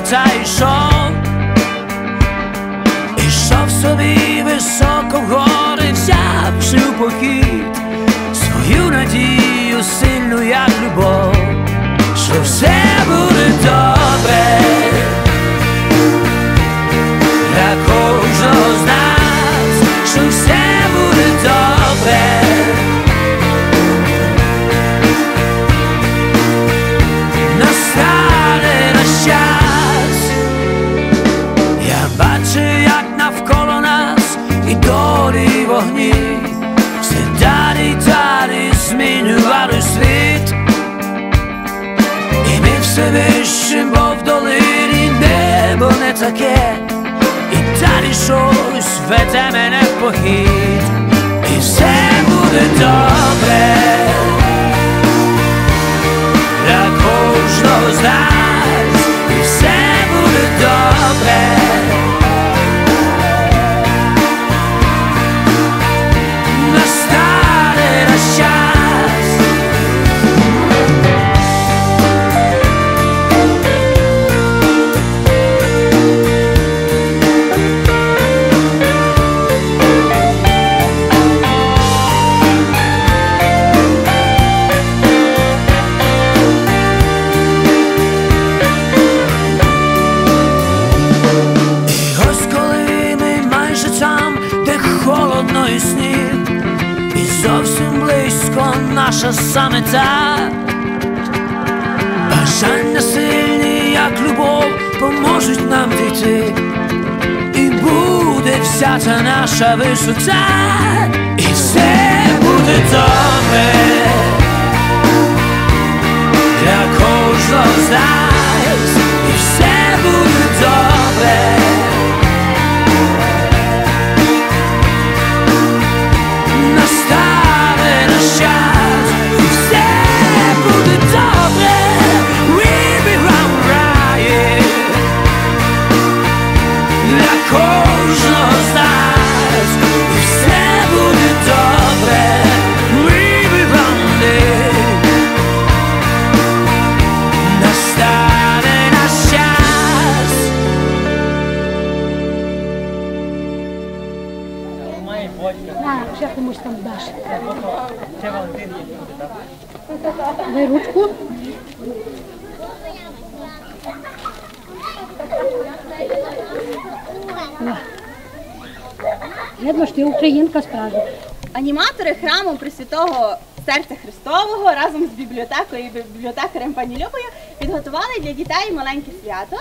та йшов, ішов собі високо вгори, взявши у похід свою надію сильну, як любов, що все буде добре, Here. so tired. Бібліотекарем пані Любою підготували для дітей маленьке свято.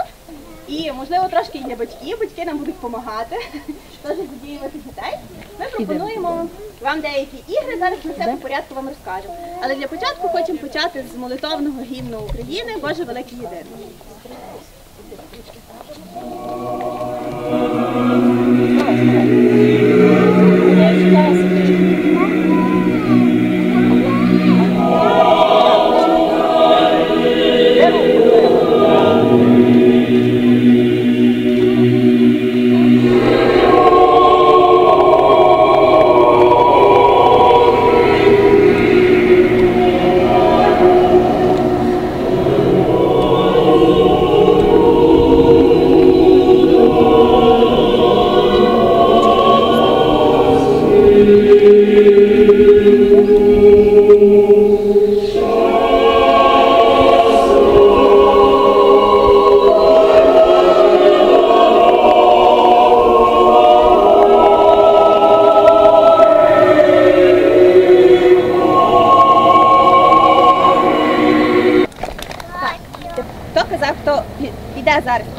І, можливо, трошки і для батьків, батьки нам будуть допомагати теж задіювати дітей. Ми пропонуємо вам деякі ігри, зараз ми все по порядку вам розкажемо. Але для початку хочемо почати з молитовного гімну України Боже великий єдиний.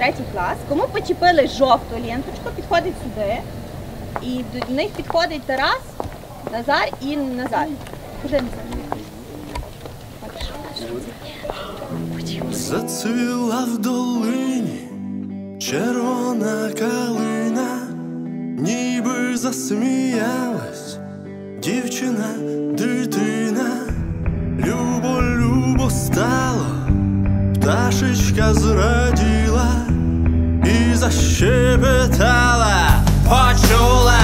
Третій клас, кому почепили жовту ленточку, підходить сюди. І до них підходить Тарас, Назар і Назар. Уже Назар. Зацвіла в долині червона калина, ніби засміялась дівчина, дитина, любо, любо стало, пташечка зраділа і защебетала, почула дівчина.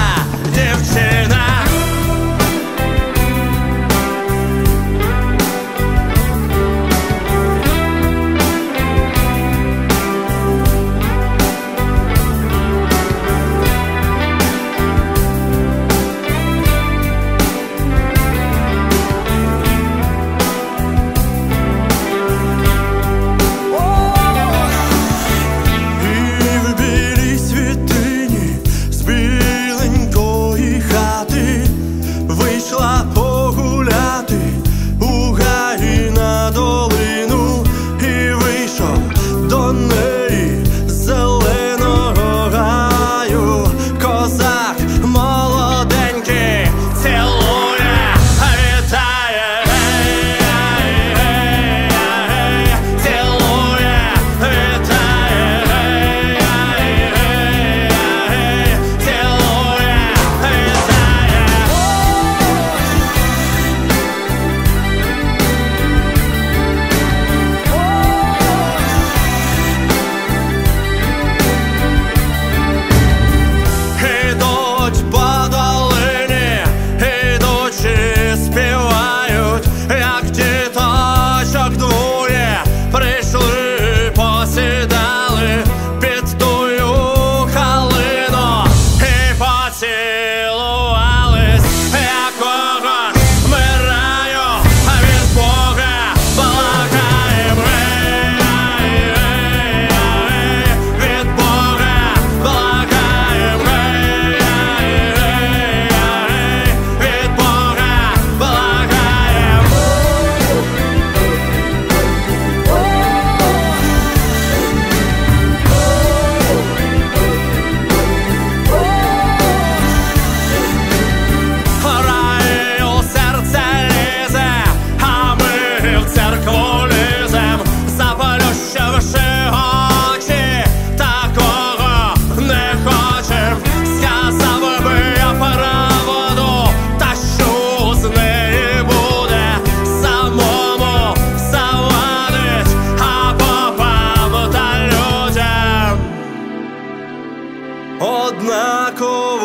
Однаково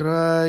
Україна.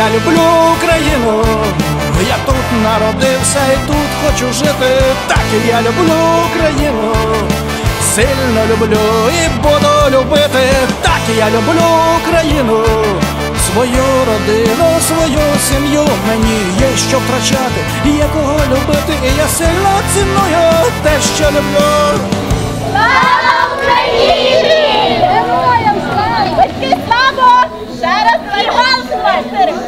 Я люблю Україну, я тут народився і тут хочу жити. Так я люблю Україну, сильно люблю і буду любити. Так я люблю Україну, свою родину, свою сім'ю. Мені є що втрачати, є кого любити, і я сильно ціную те, що люблю. Героям слава! Слава! Ще раз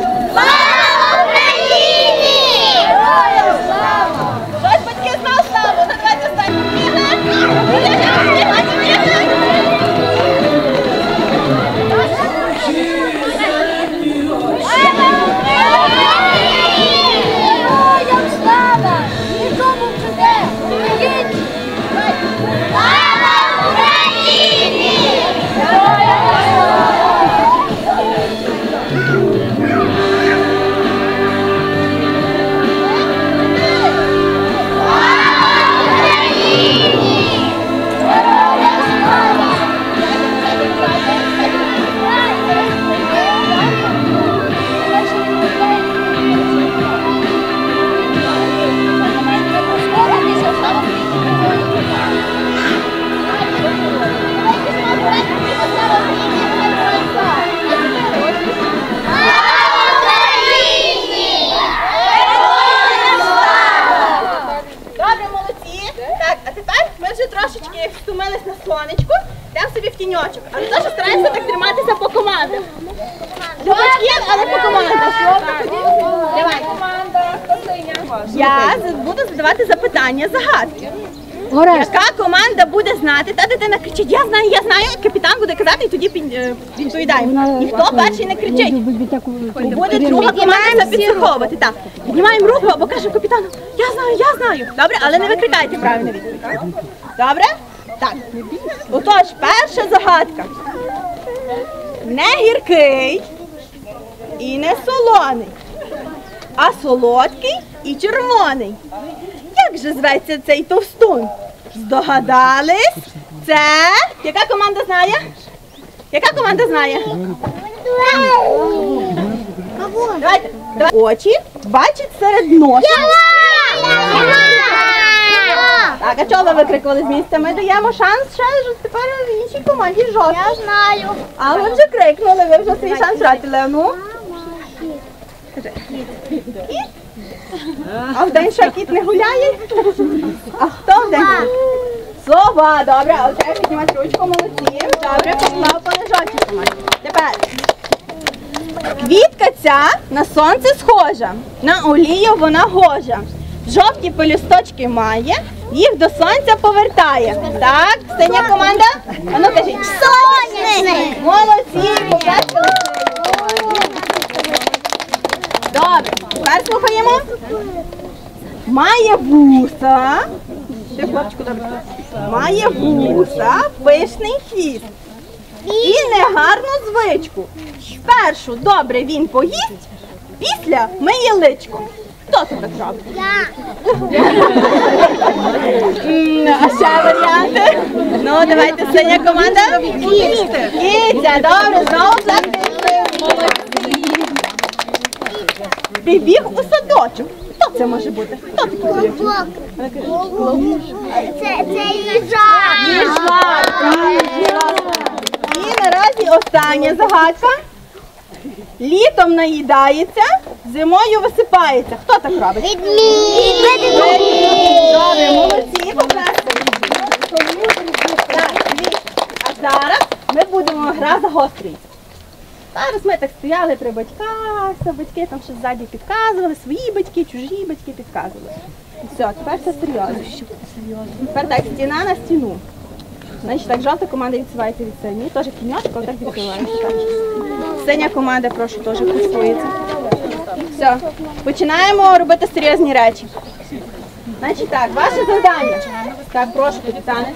запитання, загадки. Орест, Яка команда буде знати? Та дитина кричить, я знаю, я знаю. Капітан буде казати, і тоді під- е, відповідаємо. Ніхто перший не кричить. Буде друга команда підстраховувати. Так. Піднімаємо руку або каже капітану, я знаю, я знаю. Добре, але не викрикайте правильно відповідь. Добре? Так. Отож, перша загадка. Не гіркий і не солоний, а солодкий і червоний. Як же зветься цей товстун? Здогадались? Це яка команда знає? Яка команда знає? Давайте. Давайте. Очі бачить серед носа. Так, а чого ви викрикували з місця? Ми даємо шанс ще тепер іншій команді жовтій. Я знаю. А ви вже крикнули, ви вже свій шанс втратили. Ну. Кіт? А вдень що кіт не гуляє? А хто вдень? Сова, добре, окей, піднімати ручку, молодці. Добре, поклав по. Тепер. Квітка ця на сонце схожа, на олію вона гожа. Жовті пелюсточки має, їх до сонця повертає. Так, синя команда? А ну кажіть. Сонячник. Молодці, поплескали. Добре, тепер слухаємо. Має вуса. Ти, хлопчику, добре. Має вуса, пишний хвіст. І негарну звичку. Спершу добре він поїсть, після миє личко. Хто це так робить? М, А ще варіанти? Ну, давайте синя команда. Кіця, добре, знову пластичною. Прибіг у садочок. Хто це може бути? Хто такий прибіг? Це, це їжак. Їжак. І наразі остання загадка. Літом наїдається, зимою висипається. Хто так робить? Відмінь. Добре, молодці. Так, дивіться. А зараз ми будемо гра загострюється. Зараз ми так стояли при батьках, батьки там щось ззаді підказували, свої батьки, чужі батьки підказували. Все, тепер все серйозно. Тепер так, стіна на стіну. Значить, так жовта команда відсувається від сині, Теж кіньочка, так відсувається. Синя команда, прошу, теж курсується. Все, починаємо робити серйозні речі. Значить так, ваше завдання. Так, прошу, капітане.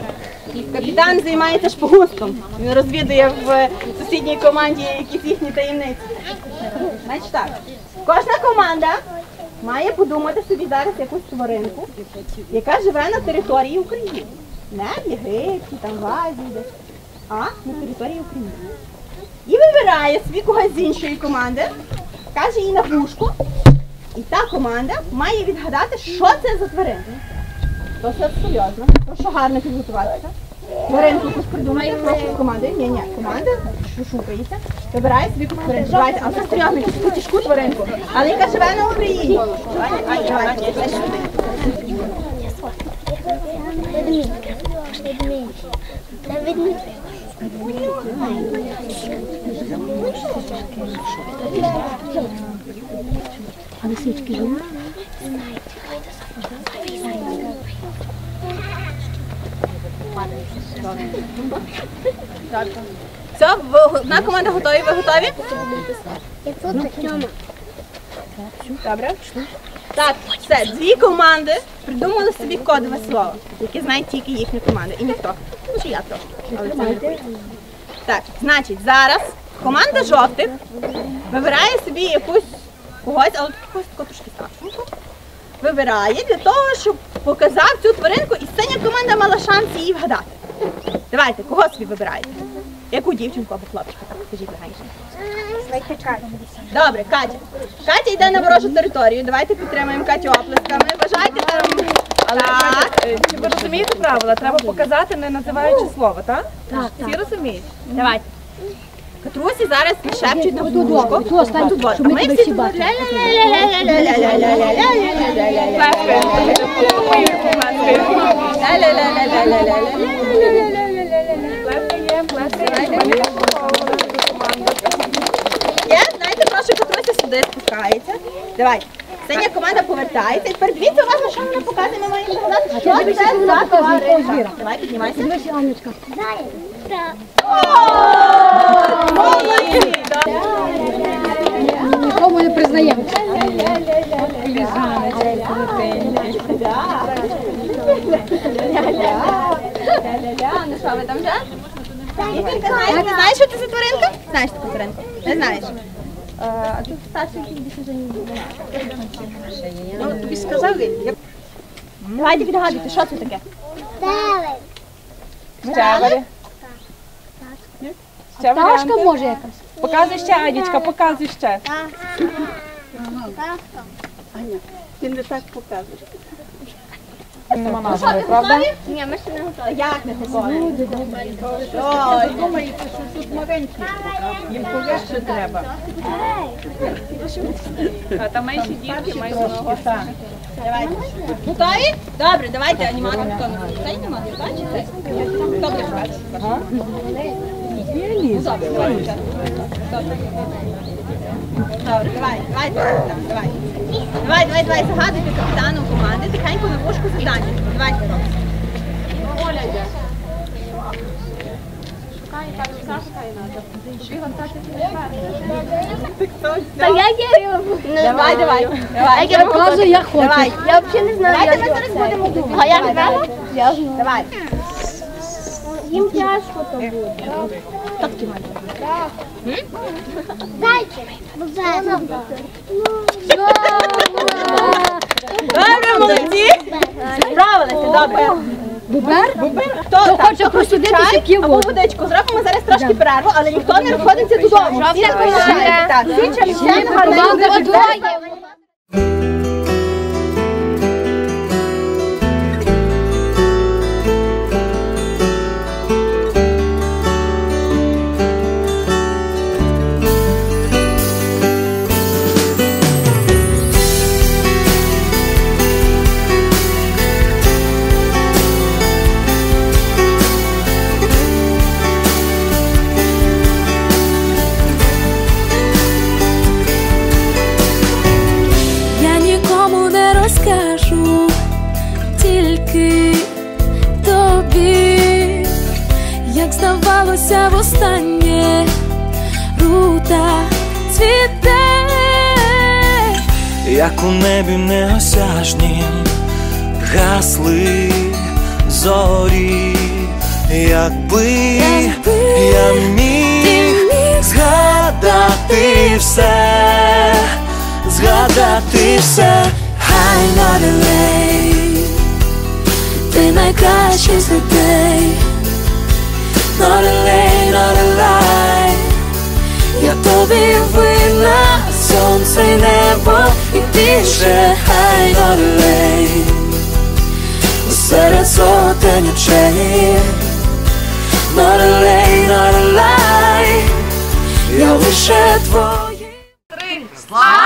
Капітан займається шпигунством. Він розвідує в сусідній команді якісь їхні таємниці. Значить так, Кожна команда має подумати собі зараз якусь тваринку, яка живе на території України. Не в Єгипті, там в Азії, а на території України. І вибирає собі когось з іншої команди, каже їй на пушку, і та команда має відгадати, що це за тваринка. Досить серйозно. Прошу гарно підготуватися. Маринку якусь придумай, прошу команди. Ні, ні, команда, шукається. Вибирай собі кукуринку. Давайте, а це серйозно, якусь таку тяжку тваринку. Але яка живе на Україні. Ані, ані, ані. А ви свічки? Знаєте, хай все, одна команда готові, ви готові? Добре. Так, все, дві команди придумали собі кодове слово, яке знає тільки їхня команда. І ніхто. Ну, я трохи. Так, значить, зараз команда жовтих вибирає собі якусь когось, але якусь таку трошки старшеньку. Вибирає для того, щоб показав цю тваринку, і синя команда мала шанс її вгадати. Давайте, кого собі вибираєте? Яку дівчинку або хлопчика? Так, скажіть легеньше. Добре, Катя. Катя йде на ворожу територію. Давайте підтримаємо Катю оплесками. Бажайте там. Так. чи е, ви розумієте правила? Треба показати, не називаючи слово, так? Так, Всі розуміють? Давайте. Трусі зараз шепчуть на вушко. Ми всі тут Я, знаєте, прошу Катруся сюди спускається. Давай. Синя команда повертається. Тепер дивіться уважно, що вона показує. Ми маємо показати, що це за тварина. Давай, піднімайся. Заяць. Анечка. Молодці! Нікому не признаємося. Ну що ви там вже? Ти знаєш, що це за тваринка? Знаєш таку тваринку? Не знаєш? А тут старший десь вже не Ну, тобі сказали. Давайте відгадуйте, що це таке? Телек. Ще Пташка може якась. Показуй ще, Анічка, показуй ще. Ти не так показуєш. Нема назви, правда? Ні, ми ще не готові. Як не готові? Ой, А там менші дітки, менші давайте. Готові? Добре, давайте аніматор. Хто не бачите? Хто буде шукати? Ну, Добре, давайте. Добре. Давай, давайте, давай. Давай, давай, давай, загадуйте капітану команди, тихенько на вушку завдання. Давайте, Рокс. Та як я його? Давай, давай, давай. Показуй, як хочеш. Давай. Я взагалі не знаю. Давайте ми зараз будемо. А як треба? Давай. Їм тяжко то буде. Зайчик. Зайчик. Добре, молодці. Справилися, добре. Бубер? Хто Хто так? хоче просудитися, Чай або воду. водичку. Зробимо зараз трошки перерву, але ніхто не розходиться додому. Всі. Так, всі через чай Команда гарненько. двоє. Здавалося востаннє, рута цвіте. як у небі неосяжнім гасли зорі, якби я міг згадати все, згадати все, Хай Норелей, ти найкращий з людей. Норелей, Норелей, я тобі винна, сонце й небо і більше, хай Норелей, серед сотень очей. Норелей, Норелей, я лише твоє. Разом.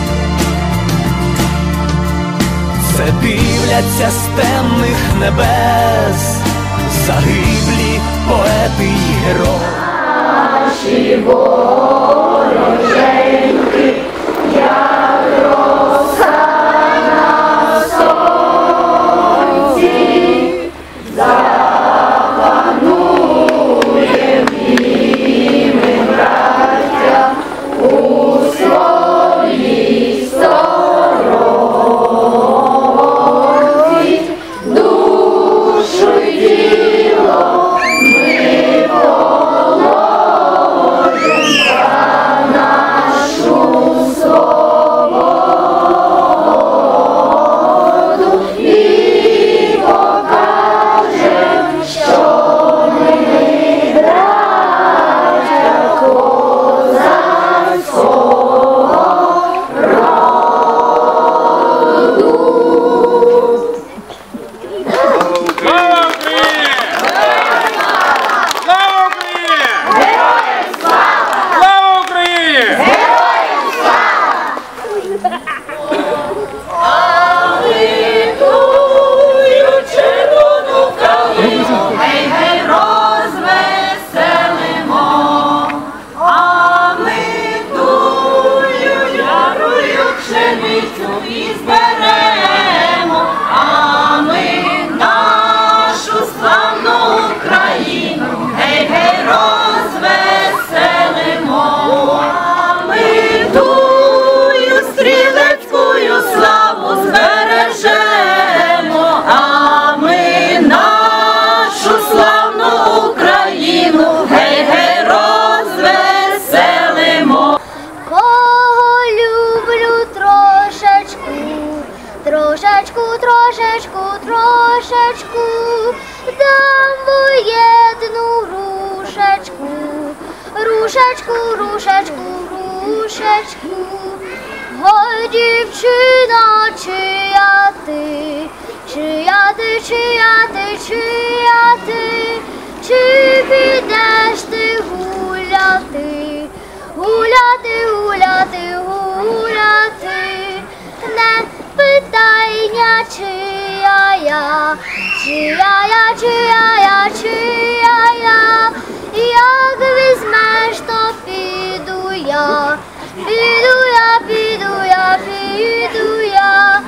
Все дивляться з темних небес, загиблі поети й герої. Душу дівчина, чия ти, чия ти, чия ти, чия ти, чи підеш ти гуляти, гуляти, гуляти, гуляти, не питання, чия я, чия я, чия я, чия я, як візьмеш, то піду я, піду я, піду я, піду я,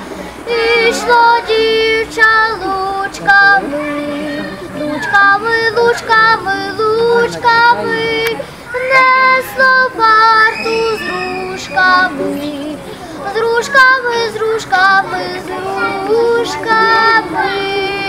ішло дівча лучками, лучками, лучками, лучками, несло варту з рушками, з рушками, з рушками, з рушками.